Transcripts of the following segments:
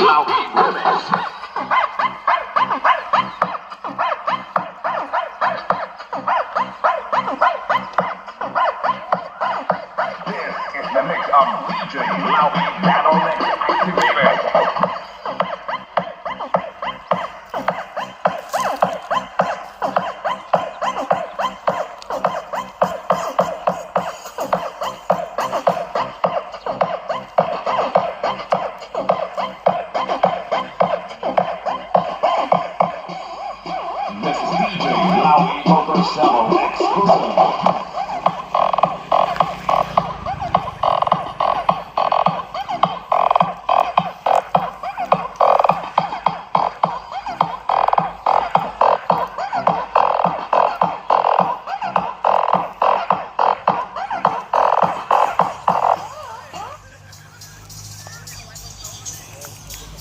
you out. Loud Monticello exclusive.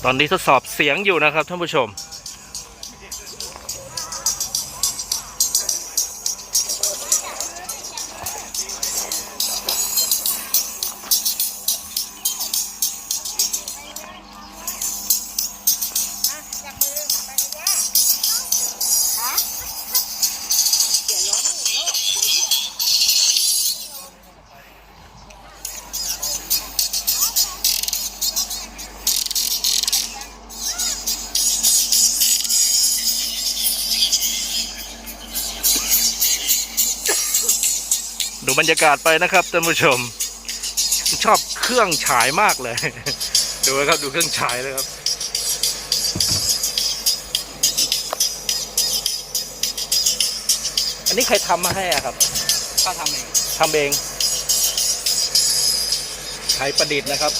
ตอนนี้ทดสอบเสียงอยู่นะครับท่านผู้ชม บรรยากาศไปนะครับท่านผู้ชม ชอบเครื่องฉายมากเลย ดูนะครับดูเครื่องฉายเลยครับอันนี้ใครทำมาให้อะครับก็ทำเองทำเอง ใช้ประดิษฐ์นะครับ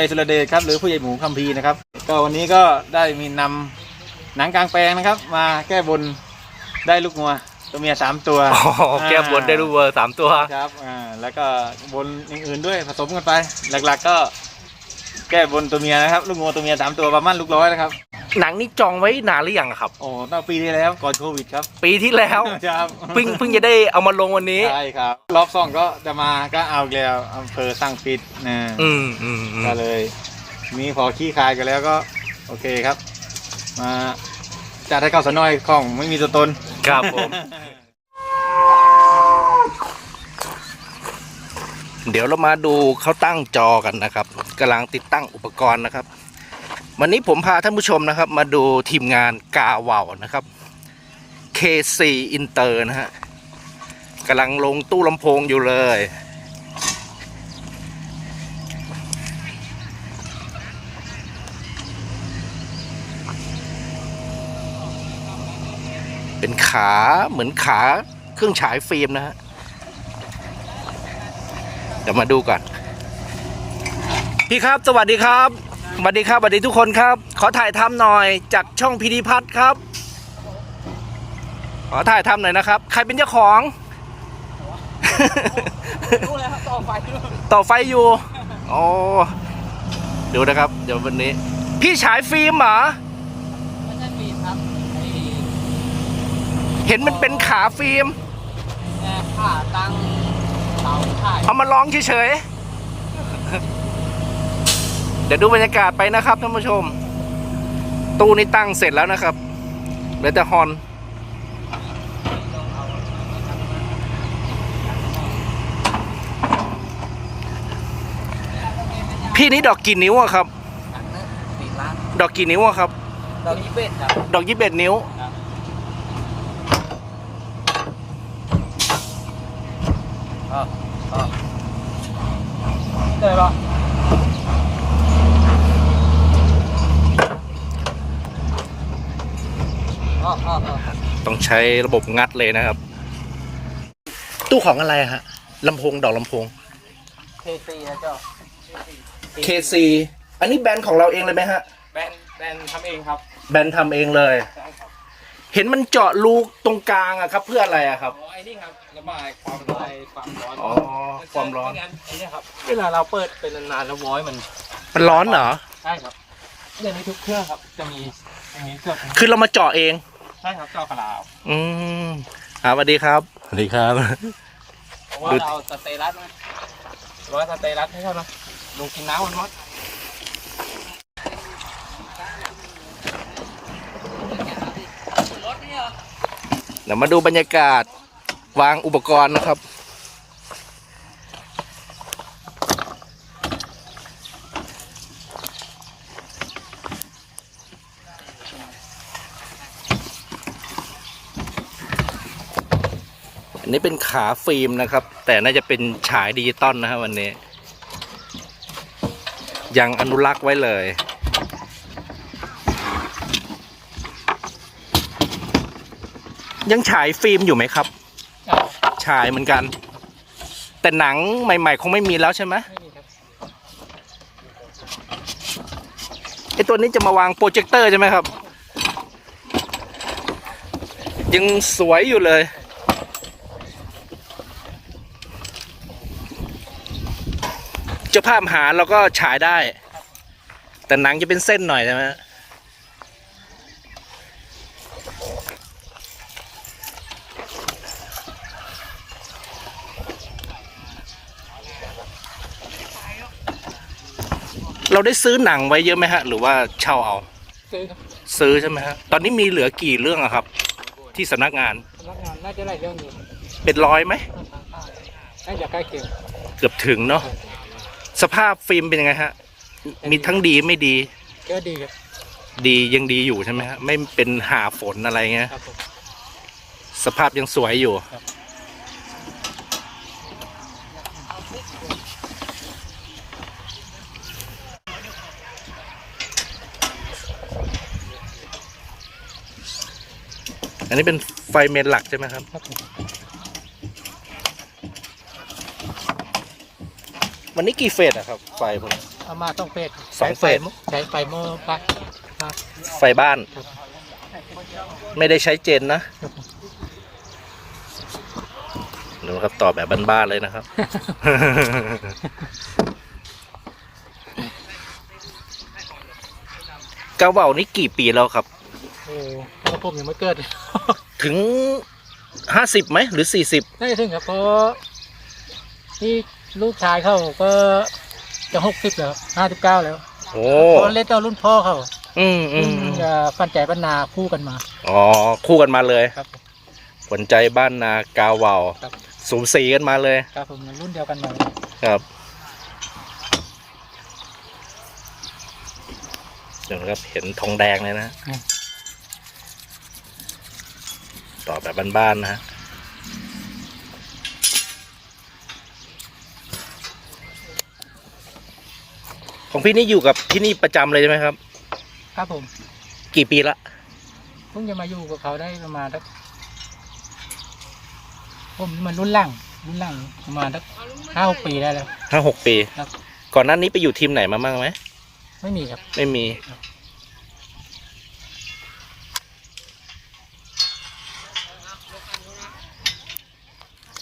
ญ่สุรเดชครับหรือผู้ใหญ่หมูคัมพีร์นะครับ ก็วันนี้ก็ได้มีนำหนังกลางแปลงนะครับ มาแก้บนได้ลูกงัวตัวเมียสามตัวอ๋อแก้บนได้รูเวอร์สามตัว ครับอ่าแล้วก็บนอย่างอื่นด้วยผสมกันไป หลักๆก็แก้บนตัวเมียนะครับ ลูกงัวตัวเมียสามตัวประมาณลูกร้อยนะครับ หนังนี่จองไว้นานหรือยังอะครับโอ้ตั้งปีที่แล้วก่อนโควิดครับปีที่แล้วครับเพิ่งเพิ่งจะได้เอามาลงวันนี้ ใช่ครับ รอบสองก็จะมาก็เอาอีกแล้วอำเภอสร้างปิดนะอืมอืมอืมก็เลย มีพอขี้คายกันแล้วก็ โอเคครับ มาจัดให้เข้าสนอยของไม่มีตัวตน ครับผม เดี๋ยวเรามาดูเขาตั้งจอกันนะครับกำลังติดตั้งอุปกรณ์นะครับ วันนี้ผมพาท่านผู้ชมนะครับ มาดูทีมงานกาเวาวนะครับ KC Inter นะฮะกำลังลงตู้ลำโพงอยู่เลย เป็นขาเหมือนขาเครื่องฉายฟิล์มนะฮะเดี๋ยวมาดูก่อนพี่ครับ สวัสดีครับ สวัสดีครับสวัสดีทุกคนครับ ขอถ่ายทำหน่อยจากช่องพีดีพัทครับ ขอถ่ายทำหน่อยนะครับ ใครเป็นเจ้าของรู้แล้วต่อไฟต่อไฟอยู่โอ้ดูนะครับ เดี๋ยววันนี้ พี่ฉายฟิล์มเหรอไม่ใช่ปีครับไอ้เห็นมันเป็นขาฟิล์มแง่ขาตั้งเสาถ่ายเอามาลองเฉยๆเดี๋ยวดูบรรยากาศไปนะครับท่านผู้ชม ตู้นี้ตั้งเสร็จแล้วนะครับเหลือแต่ฮอนพี่นี้ดอกกี่นิ้วอะครับสี่ล้านดอกกี่นิ้วอะครับ ดอกยี่เป็ดครับดอกยี่สิบเอ็ดนิ้ว ได้ปะอ๋ออ๋ออ๋อ ต้องใช้ระบบงัดเลยนะครับ ตู้ของอะไรอะฮะลำโพงดอกลำโพงเคซีนะเจ้า KC อันนี้แบรนด์ของเราเองเลยไหมฮะ แบรนด์แบรนด์ทำเองครับแบรนด์ทำเองเลย ใช่ครับเห็นมันเจาะรูตรงกลางอะครับ เพื่ออะไรอะครับ อ๋อไอ้นี่ครับระบายความร้อนความร้อนอ๋อความร้อน ไงั้นไอ้เนี่ยครับเวลาเราเปิดเป็นนานๆแล้ววอยมันมันร้อนเหรอ ใช่ครับเรื่องนี้ทุกเครื่องครับจะมีจะมีเครื่อง คือเรามาเจาะเอง ใช่ครับเจ้ากระลาวอืมครับสวัสดีครับสวัสดีครับ เพราะว่าดูเราสเตรัสนะร้อยสเตรัสให้เขานะลงกินน้ำมันมดเดี๋ยวมาดูบรรยากาศวางอุปกรณ์นะครับ นนี้เป็นขาฟิล์มนะครับ แต่น่าจะเป็นฉายดิจิตอลนะครับวันนี้ ยังอนุรักษ์ไว้เลย ยังฉายฟิล์มอยู่ไหมครับ ฉายเหมือนกัน แต่หนังใหม่ๆ คงไม่มีแล้วใช่ไหมไม่มีครับไอตัวนี้จะมาวางโปรเจคเตอร์ใช่ไหมครับ ยังสวยอยู่เลย เจะภาพหาเราก็ฉายได้ แต่หนังจะเป็นเส้นหน่อยใช่ไหมเราได้ซื้อหนังไว้เยอะไหมฮะ หรือว่าเช่าเอา ซื้อครับซื้อใช่ไหมฮะ ตอนนี้มีเหลือกี่เรื่องอะครับ ที่สำนักงานพนักงานน่าจะได้เรื่องนี้เป็นร้อยไหมน่าจะใกล้เคียงเกือบถึงเนาะ สภาพฟิล์มเป็นยังไงฮะ มีทั้งดีไม่ดี ก็ดีครับ ดียังดีอยู่ใช่ไหมฮะ ไม่เป็นหาฝนอะไรเงี้ย ครับผม สภาพยังสวยอยู่ ครับ อันนี้เป็นไฟเมนหลักใช่ไหมครับ ครับผม วันนี้กี่เฟสอะครับ ไฟพวกนี้อเอามาต้องเฟสสองเฟส ใช้ไฟโม่ปักครับ ไฟบ้านไม่ได้ใช้เจนนะดูนะครับตอบแบบบ้านๆเลยนะครับกาเว่านี่กี่ปีแล้วครับ โอ้แล้วผมยังไม่เกิด ถึงห้าสิบไหมหรือสี่สิบ ได้ถึงครับเพราะที่ ลูกชายเขาก็จะหกสิบแล้วห้าสิบเก้าแล้วโอ้เพราะเล่นตอนรุ่นพ่อเขาอืมอืมรุ่นจะฟันใจบรรณาคู่กันมา อ๋อคู่กันมาเลยครับผมขวัญใจบ้านนากาวเวาวครับสูงสีกันมาเลยครับผมรุ่นเดียวกันมาครับเดี๋ยวนะครับเห็นทองแดงเลยนะต่อแบบบ้านๆนะฮะ ของพี่นี่อยู่กับที่นี่ประจำเลยใช่ไหมครับ ครับผมกี่ปีละเพิ่งจะมาอยู่กับเขาได้ประมาณสักผมมันรุ่นหลังรุ่นหลังประมาณสักห้าหกปีได้แล้ว ห้าหกปี ครับ ก่อนหน้านี้ไปอยู่ทีมไหนมาบ้างไหม ไม่มีครับ ไม่มี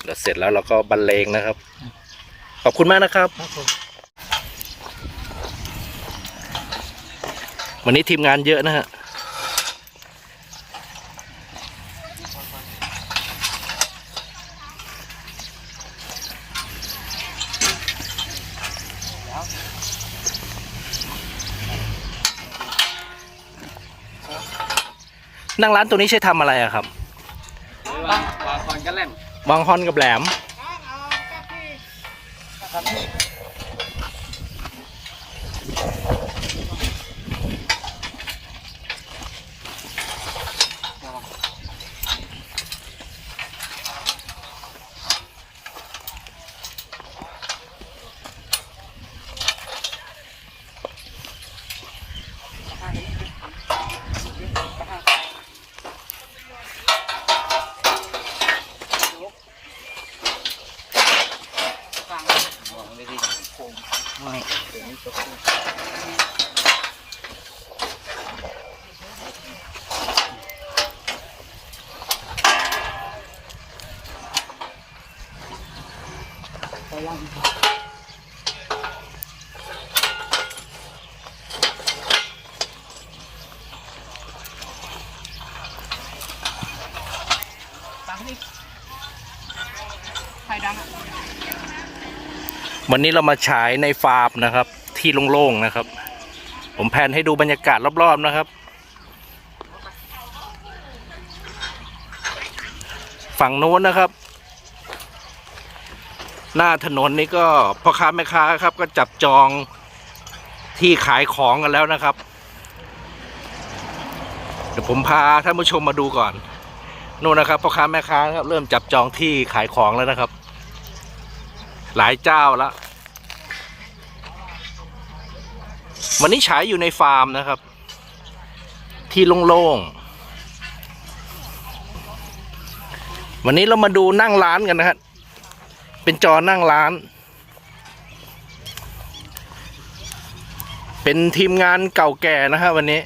แล้วเสร็จแล้วเราก็บรรเลงนะครับ ขอบคุณมากนะครับ ครับผม วันนี้ทีมงานเยอะนะฮะนั่งร้านตัวนี้ใช้ทำอะไรอะครับวางวางคอนกันแล่นวางฮอนกับแหลม วันนี้เรามาฉายในฟาร์มนะครับ ที่โล่งๆนะครับ ผมแพนให้ดูบรรยากาศรอบๆนะครับ ฝั่งโน้นนะครับ หน้าถนนนี่ก็พ่อค้าแม่ค้าครับ ก็จับจองที่ขายของกันแล้วนะครับ เดี๋ยวผมพาท่านผู้ชมมาดูก่อน นู่นนะครับพ่อค้าแม่ค้าครับเริ่มจับจองที่ขายของแล้วนะครับ หลายเจ้าแล้ววันนี้ฉายอยู่ในฟาร์มนะครับ ที่โล่งๆวันนี้เรามาดูนั่งร้านกันนะครับเป็นจอนั่งร้าน เป็นทีมงานเก่าแก่นะฮะวันนี้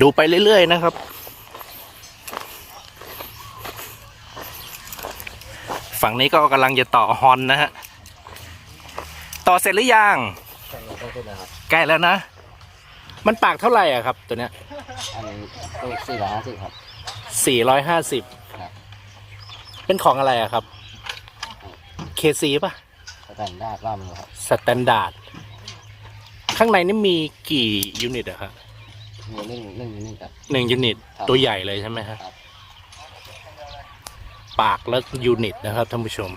ดูไปเรื่อย ๆ นะครับ ฝั่งนี้ก็กำลังจะต่อฮอนนะฮะ ต่อเสร็จหรือยัง ใกล้แล้วนะ มันปากเท่าไหร่อะครับ ตัวเนี้ยอันนี้ตัวสี่ร้อยห้าสิบครับสี่ร้อยห้าสิบครับเป็นของอะไรอะครับ KC ป่ะสแตนดาร์ดรอบนึงครับสแตนดาร์ดข้างในนี่มีกี่ยูนิตอะครับ มีนึ่งนึ่งนึ่งครับ หนึ่งยูนิตครับตัวใหญ่เลยใช่ไหมฮะครับ ปากและยูนิตนะครับท่านผู้ชม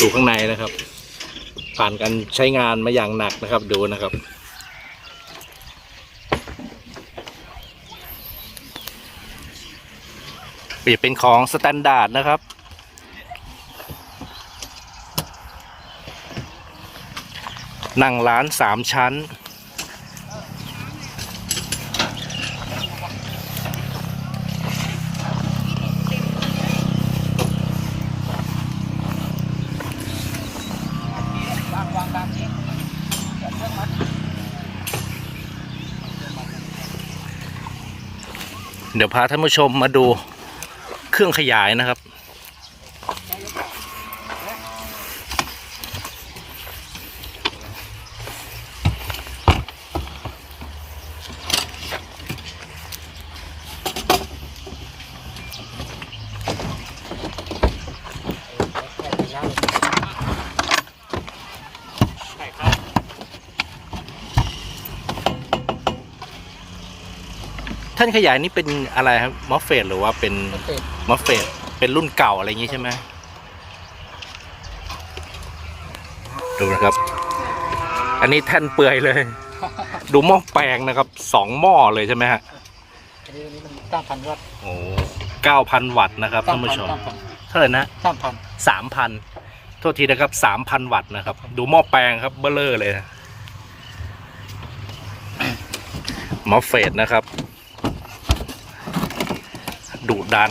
ดูข้างในนะครับ ผ่านการใช้งานมาอย่างหนักนะครับ ดูนะครับเปลี่ยนเป็นของสแตนดาร์ดนะครับ นั่งร้านสามชั้น เดี๋ยวพาท่านผู้ชมมาดูเครื่องขยายนะครับ ท่านขยายนี่เป็นอะไรครับมอฟเฟตหรือว่าเป็นเสร็จมอฟเฟตเป็นรุ่นเก่าอะไรอย่างงี้ใช่ไหมดูนะครับ อันนี้แท่นเปื่อยเลย ดูหม้อแปลงนะครับสองหม้อเลยใช่ไหมฮะอันนี้อันนี้มันเก้าพันวัตต์โอ้เก้าพันวัตต์นะครับท่านผู้ชมเก้าพันเท่าไหร่นะเก้าพันสามพันโทษทีนะครับสามพันวัตต์นะครับ ดูหม้อแปลงครับเบลเลอร์เลยนะมอฟเฟตนะครับ ดุดัน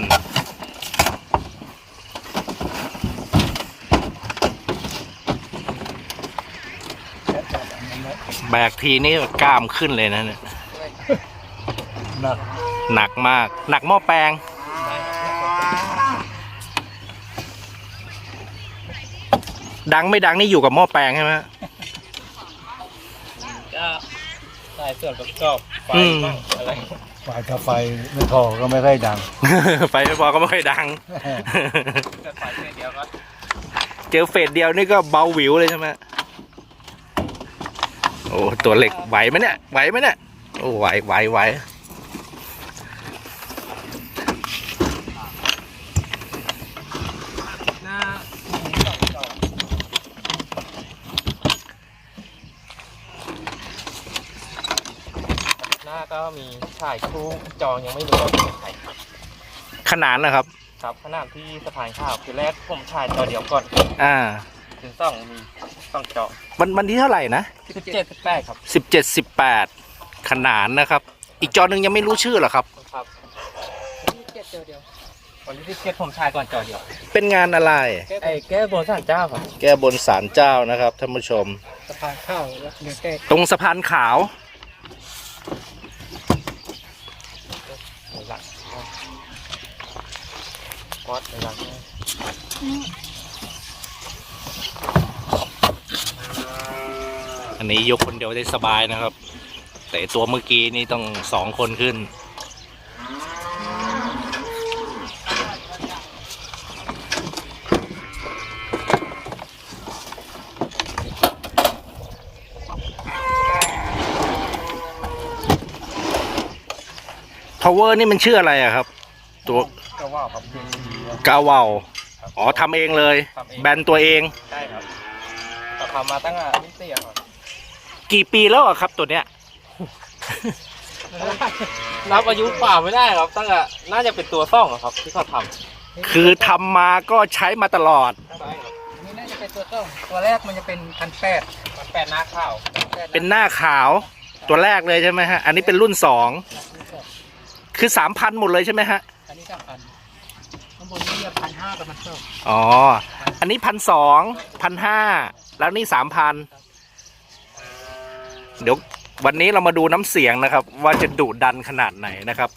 แบกทีนี่กล้ามขึ้นเลยนะเนี่ยหนักหนักมาก หนักหม้อแปลง ดังไม่ดังนี่อยู่กับหม้อแปลงใช่ไหมฮะก็ใส่ส่วนประกอบไฟอืมบ้างอะไร ไฟถ้าไฟไม่พอก็ไม่ค่อยดัง ไฟไม่พอก็ไม่ค่อยดังก็ไฟแค่เดียวก็เจอเฟสเดียวนี่ก็เบาหวิวเลยใช่ไหมโอ้ตัวเหล็กไหวไหมเนี่ยไหวไหมเนี่ยโอ้ไหวไหวไหว หน้า หน้าก็ มีถ่ายคู่จองยังไม่รู้ว่าเป็นใครขนานนะครับ ครับขนาดที่สะพานข้าวคือแรกผมถ่ายจอเดียวก่อนอ่าถึงต้องมีต้องจอวันวันที่เท่าไหร่นะสิบเจ็ดสิบแปดครับสิบเจ็ดสิบแปดขนานนะครับ อีกจอหนึ่งยังไม่รู้ชื่อเหรอครับ ครับเจ็ดเดียวเดียววันที่สิบเจ็ดผมถ่ายก่อนจอเดียว เป็นงานอะไรไอ้แก้บนสารเจ้าครับแก้บนศาลเจ้านะครับท่านผู้ชมสะพานข้าวแล้วเดือแก้ตรงสะพานขาว ในหลัง วัดในหลังอันนี้ยกคนเดียวได้สบายนะครับ แต่ตัวเมื่อกี้นี่ต้องสองคนขึ้น power นี่มันชื่ออะไรอะครับ ตัว ว่าครับเย็นดีครับกาวาวอ๋อทำเองเลย ทำเองแบรนด์ตัวเอง ใช่ครับเราทำมาตั้งแต่นิเสียครับกี่ปีแล้วอะครับตัวเนี้ย นับอายุเปล่าไม่ได้ครับตั้งแต่น่าจะเป็นตัวซ่องอะครับ ที่เขาทคือทำมาก็ใช้มาตลอดำใช่ครับอันนี้น่าจะเป็นตัวต้องตัวแรกมันจะเป็นพันแปดมันแปดหน้าข้าวเป็นหน้าขาวตัวแรกเลยใช่ไหมฮะ อันนี้เป็นรุ่นสองคือสามพันหมดเลยใช่ไหมฮะ อันนี้สามพัน ข้างบนนี่พันห้ากับมันเท่าอ๋อ อันนี้พันสองพันห้าแล้วนี่สามพันเดี๋ยววันนี้เรามาดูน้ำเสียงนะครับ ว่าจะดุดันขนาดไหนนะครับ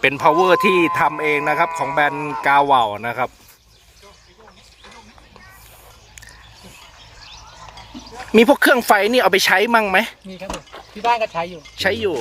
เป็น power ที่ทำเองนะครับ ของแบรนด์กาวาวนะครับ มีพวกเครื่องไฟนี่เอาไปใช้มั่งไหมมีครับผมที่บ้านก็ใช้อยู่ ใช้อยู่